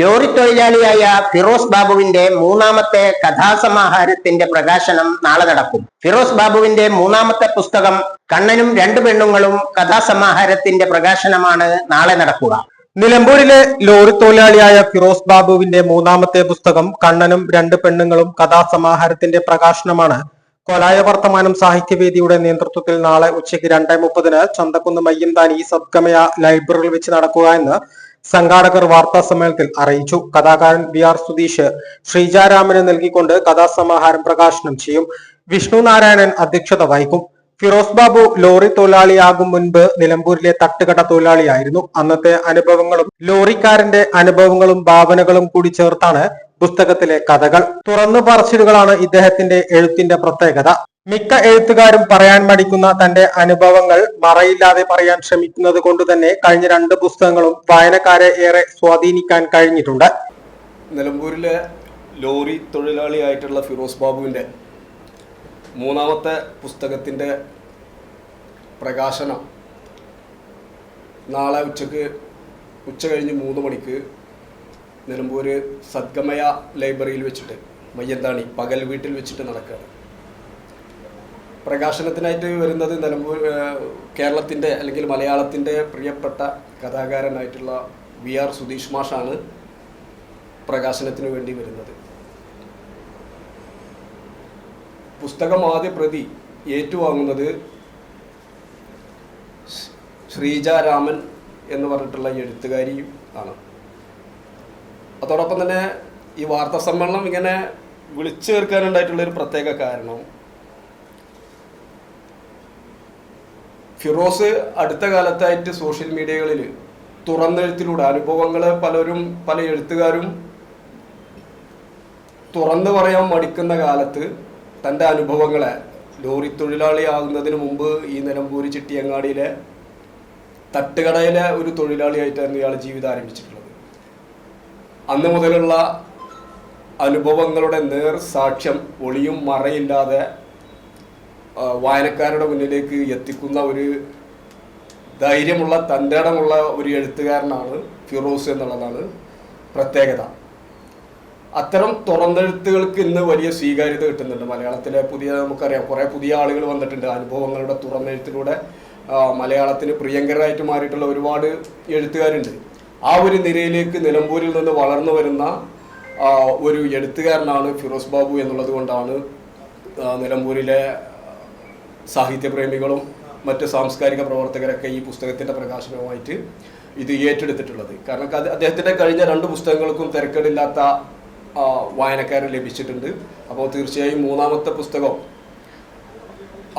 Lorry തൊഴിലാളിയായ ഫിറോസ് ബാബുവിന്റെ മൂന്നാമത്തെ കഥാസമാഹാരത്തിന്റെ പ്രകാശനം നാളെ നടക്കും. ഫിറോസ് ബാബുവിന്റെ മൂന്നാമത്തെ പുസ്തകം കണ്ണനും രണ്ടു പെണ്ണുങ്ങളും കഥാസമാഹാരത്തിന്റെ പ്രകാശനമാണ് നാളെ നടക്കുക. നിലമ്പൂരിലെ ലോറി തൊഴിലാളിയായ ഫിറോസ് ബാബുവിന്റെ മൂന്നാമത്തെ പുസ്തകം കണ്ണനും രണ്ട് പെണ്ണുങ്ങളും കഥാസമാഹാരത്തിന്റെ പ്രകാശനമാണ്. കൊലായ വർത്തമാനം സാഹിത്യവേദിയുടെ നേതൃത്വത്തിൽ നാളെ ഉച്ചയ്ക്ക് രണ്ടേ മുപ്പതിന് ചന്തക്കുന്ന് മയ്യന്താനി സദ്ഗമയ ലൈബ്രറിയിൽ വെച്ച് നടക്കുക എന്ന് സംഘാടകർ വാർത്താ സമ്മേളനത്തിൽ അറിയിച്ചു. കഥാകാരൻ വി ആർ സുധീഷ് ശ്രീജാരാമന് നൽകിക്കൊണ്ട് കഥാസമാഹാരം പ്രകാശനം ചെയ്യും. വിഷ്ണു നാരായണൻ അധ്യക്ഷത വഹിക്കും. ഫിറോസ് ബാബു ലോറി തൊഴിലാളിയാകും മുൻപ് നിലമ്പൂരിലെ തട്ടുകട തൊഴിലാളിയായിരുന്നു. അന്നത്തെ അനുഭവങ്ങളും ലോറിക്കാരന്റെ അനുഭവങ്ങളും ഭാവനകളും കൂടി ചേർത്താണ് പുസ്തകത്തിലെ കഥകൾ തുറന്നു പറച്ചിലുകളാണ് ഇദ്ദേഹത്തിന്റെ എഴുത്തിന്റെ പ്രത്യേകത. മിക്ക എഴുത്തുകാരും പറയാൻ മടിക്കുന്ന തന്റെ അനുഭവങ്ങൾ മറയില്ലാതെ പറയാൻ ശ്രമിക്കുന്നത് കൊണ്ട് തന്നെ കഴിഞ്ഞ രണ്ട് പുസ്തകങ്ങളും വായനക്കാരെ ഏറെ സ്വാധീനിക്കാൻ കഴിഞ്ഞിട്ടുണ്ട്. നിലമ്പൂരിലെ ലോറി തൊഴിലാളിയായിട്ടുള്ള ഫിറോസ് ബാബുവിന്റെ മൂന്നാമത്തെ പുസ്തകത്തിന്റെ പ്രകാശനം നാളെ ഉച്ചയ്ക്ക് ഉച്ച കഴിഞ്ഞ് മൂന്ന് മണിക്ക് നിലമ്പൂർ സദ്ഗമയ ലൈബ്രറിയിൽ വെച്ചിട്ട് മയ്യന്താണി പകൽ വീട്ടിൽ വെച്ചിട്ട് നടക്കുകയാണ്. പ്രകാശനത്തിനായിട്ട് വരുന്നത് നിലമ്പൂർ കേരളത്തിന്റെ അല്ലെങ്കിൽ മലയാളത്തിന്റെ പ്രിയപ്പെട്ട കഥാകാരനായിട്ടുള്ള വി ആർ സുധീഷ് മാഷാണ് പ്രകാശനത്തിന് വേണ്ടി വരുന്നത്. പുസ്തകം ആദ്യ പ്രതി ഏറ്റുവാങ്ങുന്നത് ശ്രീജ രാമൻ എന്ന് പറഞ്ഞിട്ടുള്ള എഴുത്തുകാരിയും ആണ്. അതോടൊപ്പം തന്നെ ഈ വാർത്താ സമ്മേളനം ഇങ്ങനെ വിളിച്ചു ചേർക്കാനുണ്ടായിട്ടുള്ള ഒരു പ്രത്യേക കാരണം. ഫിറോസ് അടുത്ത കാലത്തായിട്ട് സോഷ്യൽ മീഡിയകളിൽ തുറന്നെഴുത്തിലൂടെ അനുഭവങ്ങൾ പലരും പല എഴുത്തുകാരും തുറന്നു പറയാൻ മടിക്കുന്ന കാലത്ത് തന്റെ അനുഭവങ്ങളെ ലോറി തൊഴിലാളിയാകുന്നതിന് മുമ്പ് ഈ നിലമ്പൂർ ചിട്ടിയങ്ങാടിയിലെ തട്ടുകടയിലെ ഒരു തൊഴിലാളിയായിട്ടായിരുന്നു ഇയാൾ ജീവിതം ആരംഭിച്ചിട്ടുള്ളത്. അന്ന് മുതലുള്ള അനുഭവങ്ങളുടെ നേർ സാക്ഷ്യം ഒളിയും മറയില്ലാതെ വായനക്കാരുടെ മുന്നിലേക്ക് എത്തിക്കുന്ന ഒരു ധൈര്യമുള്ള തന്റെ ഇടമുള്ള ഒരു എഴുത്തുകാരനാണ് ഫിറോസ് എന്നുള്ളതാണ് പ്രത്യേകത. അത്തരം തുറന്നെഴുത്തുകൾക്ക് ഇന്ന് വലിയ സ്വീകാര്യത കിട്ടുന്നുണ്ട് മലയാളത്തിലെ പുതിയ നമുക്കറിയാം കുറേ പുതിയ ആളുകൾ വന്നിട്ടുണ്ട്. അനുഭവങ്ങളുടെ തുറന്നെഴുത്തിലൂടെ മലയാളത്തിന് പ്രിയങ്കരായിട്ട് മാറിയിട്ടുള്ള ഒരുപാട് എഴുത്തുകാരുണ്ട്. ആ ഒരു നിരയിലേക്ക് നിലമ്പൂരിൽ നിന്ന് വളർന്നു വരുന്ന ഒരു എഴുത്തുകാരനാണ് ഫിറോസ് ബാബു എന്നുള്ളത് കൊണ്ടാണ് നിലമ്പൂരിലെ സാഹിത്യപ്രേമികളും മറ്റ് സാംസ്കാരിക പ്രവർത്തകരൊക്കെ ഈ പുസ്തകത്തിന്റെ പ്രകാശനവുമായിട്ട് ഇത് ഏറ്റെടുത്തിട്ടുള്ളത്. കാരണം അദ്ദേഹത്തിന്റെ കഴിഞ്ഞ രണ്ട് പുസ്തകങ്ങൾക്കും തിരക്കേടില്ലാത്ത വായനക്കാരെ ലഭിച്ചിട്ടുണ്ട്. അപ്പോൾ തീർച്ചയായും മൂന്നാമത്തെ പുസ്തകം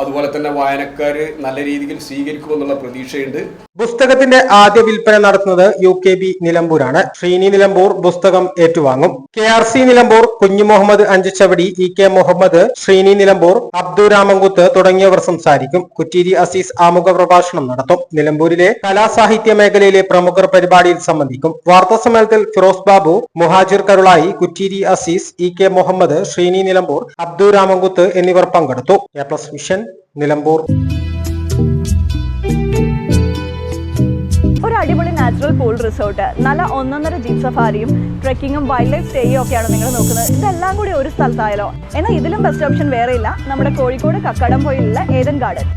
അതുപോലെ തന്നെ വായനക്കാർ നല്ല രീതിയിൽ സ്വീകരിക്കുമെന്നുള്ള പ്രതീക്ഷയുണ്ട്. പുസ്തകത്തിന്റെ ആദ്യ വിൽപ്പന നടത്തുന്നത് യു കെ ബി നിലമ്പൂരാണ്. ശ്രീനി നിലമ്പൂർ പുസ്തകം ഏറ്റുവാങ്ങും. K R C Nilambur Kunju Muhammad Anchuchavadi E K Muhammad Sreeni Nilambur Abdu Ramankuth തുടങ്ങിയവർ സംസാരിക്കും. കുറ്റീരി അസീസ് ആമുഖ പ്രഭാഷണം നടത്തും. നിലമ്പൂരിലെ കലാസാഹിത്യ മേഖലയിലെ പ്രമുഖർ പരിപാടിയിൽ സംബന്ധിക്കും. വാർത്താ സമ്മേളനത്തിൽ ഫിറോസ് ബാബു മുഹാജിർ കരുളായി കുറ്റീരി അസീസ് ഇ കെ മുഹമ്മദ് ശ്രീനി നിലമ്പൂർ അബ്ദു രാമങ്കുത്ത് എന്നിവർ പങ്കെടുത്തു. A plus vision Nilambur. ഒരു അടിപൊളി നാച്ചുറൽ പൂൾ റിസോർട്ട് നല്ല ഒന്നൊന്നര ജീപ്പ് സഫാരിയും ട്രെക്കിങ്ങും വൈൽഡ് ലൈഫ് സ്റ്റേയും ഒക്കെയാണ് നിങ്ങൾ നോക്കുന്നത്. ഇതെല്ലാം കൂടി ഒരു സ്ഥലത്തായാലോ? എന്നാൽ ഇതിലും ബെസ്റ്റ് ഓപ്ഷൻ വേറെയില്ല നമ്മുടെ കോഴിക്കോട് കക്കടംപൊയിലുള്ള ഏതൻ ഗാർഡൻ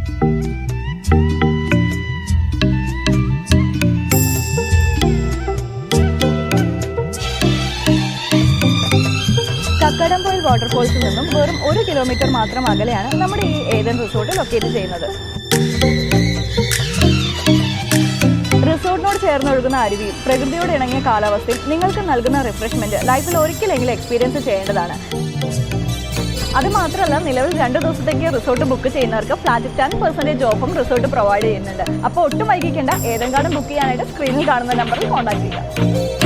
കക്കടംപോയിൽ വാട്ടർഫോൾസിൽ നിന്നും വെറും ഒരു കിലോമീറ്റർ മാത്രം അകലെയാണ് നമ്മുടെ ഈ ഏതൻ റിസോർട്ട് ലൊക്കേറ്റ് ചെയ്യുന്നത്. റിസോർട്ടിനോട് ചേർന്നൊഴുകുന്ന അരുവിയും പ്രകൃതിയോട് ഇണങ്ങിയ കാലാവസ്ഥയിൽ നിങ്ങൾക്ക് നൽകുന്ന റിഫ്രഷ്മെന്റ് ലൈഫിൽ ഒരിക്കലെങ്കിലും എക്സ്പീരിയൻസ് ചെയ്യേണ്ടതാണ്. അത് മാത്രമല്ല നിലവിൽ രണ്ട് ദിവസത്തേക്ക് റിസോർട്ട് ബുക്ക് ചെയ്യുന്നവർക്ക് ഫ്ലാറ്റ് ടെൻ പെർസെന്റേജ് ഓഫും റിസോർട്ട് പ്രൊവൈഡ് ചെയ്യുന്നുണ്ട്. അപ്പോൾ ഒട്ടും വൈകിക്കേണ്ട ഏതെങ്കിലും ബുക്ക് ചെയ്യാനായിട്ട് സ്ക്രീനിൽ കാണുന്ന നമ്പറിൽ കോൺടാക്ട് ചെയ്യുക.